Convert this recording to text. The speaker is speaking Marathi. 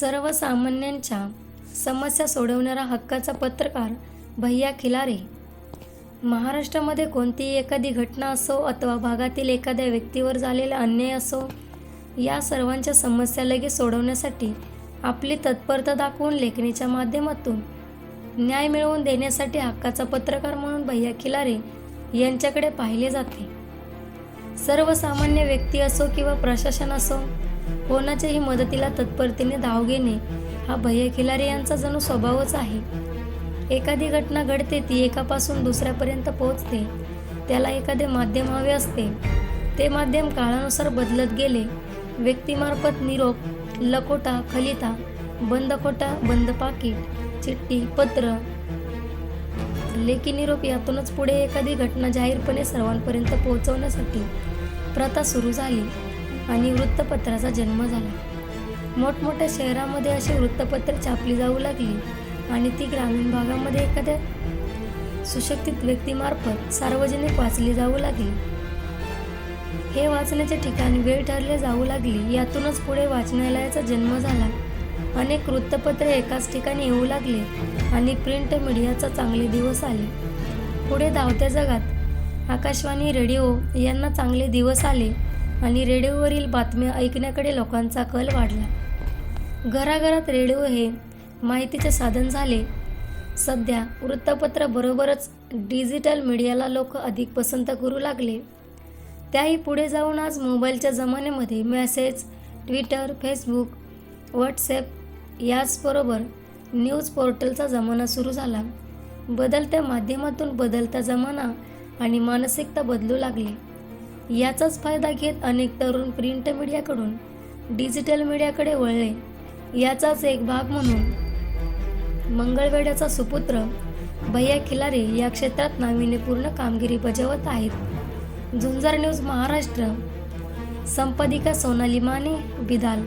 सर्वसामान्यांच्या समस्या सोडवणारा हक्काचा पत्रकार भैया खिलारे. महाराष्ट्रामध्ये कोणतीही एखादी घटना असो अथवा भागातील एखाद्या व्यक्तीवर झालेला अन्याय असो या सर्वांच्या समस्या लगेच सोडवण्यासाठी आपली तत्परता दाखवून लेखणीच्या माध्यमातून न्याय मिळवून देण्यासाठी हक्काचा पत्रकार म्हणून भैया खिलारे यांच्याकडे पाहिले जाते. सर्वसामान्य व्यक्ती असो किंवा प्रशासन असो कोणाच्याही मदतीला तत्परतेने धाव घेणे हा भय खिलारे यांचा जणू स्वभावच आहे. एखादी घटना घडते ती एकापासून दुसऱ्यापर्यंत पोहोचते. त्याला एखादे माध्यम हवे असते. ते माध्यम काळानुसार बदलत गेले. व्यक्तीमार्फत निरोप लकोटा खलिता बंद खोटा बंद पाकिट चिठ्ठी पत्र. लेखी निरोप यातूनच पुढे एखादी घटना जाहीरपणे सर्वांपर्यंत पोहोचवण्यासाठी प्रथा सुरू झाली. आणि वृत्तपत्राचा जन्म झाला. मोठमोठ्या शहरामध्ये अशी वृत्तपत्रे छापली जाऊ लागली आणि ती ग्रामीण भागामध्ये एखाद्या सुशक्तित व्यक्तीमार्फत सार्वजनिक वाचली जाऊ लागली. हे वाचण्याच्या ठिकाणी वेळ ठरले जाऊ लागली यातूनच पुढे वाचनालयाचा जन्म झाला. अनेक वृत्तपत्रे एकाच ठिकाणी येऊ लागले आणि प्रिंट मीडियाचा चांगले दिवस आले. पुढे धावत्या जगात आकाशवाणी रेडिओ यांना चांगले दिवस आले. आणि रेडिओवरील बातम्या ऐकण्याकडे लोकांचा कल वाढला. घराघरात रेडिओ हे माहितीचे साधन झाले. सध्या वृत्तपत्राबरोबरच डिजिटल मीडियाला लोक अधिक पसंत करू लागले. त्याही पुढे जाऊन आज मोबाईलच्या जमान्यामध्ये मेसेज ट्विटर फेसबुक व्हॉट्सॲप याचबरोबर न्यूज पोर्टलचा जमाना सुरू झाला. बदलत्या माध्यमातून बदलता जमाना आणि मानसिकता बदलू लागली. याचाच फायदा घेत अनेक तरुण प्रिंट मीडियाकडून डिजिटल मीडियाकडे वळले. याचाच एक भाग म्हणून मंगळवेड्याचा सुपुत्र भैया खिलारे या क्षेत्रात नाविन्यपूर्ण कामगिरी बजावत आहेत. झुंजार न्यूज महाराष्ट्र. संपादिका सोनाली माने बिदाल.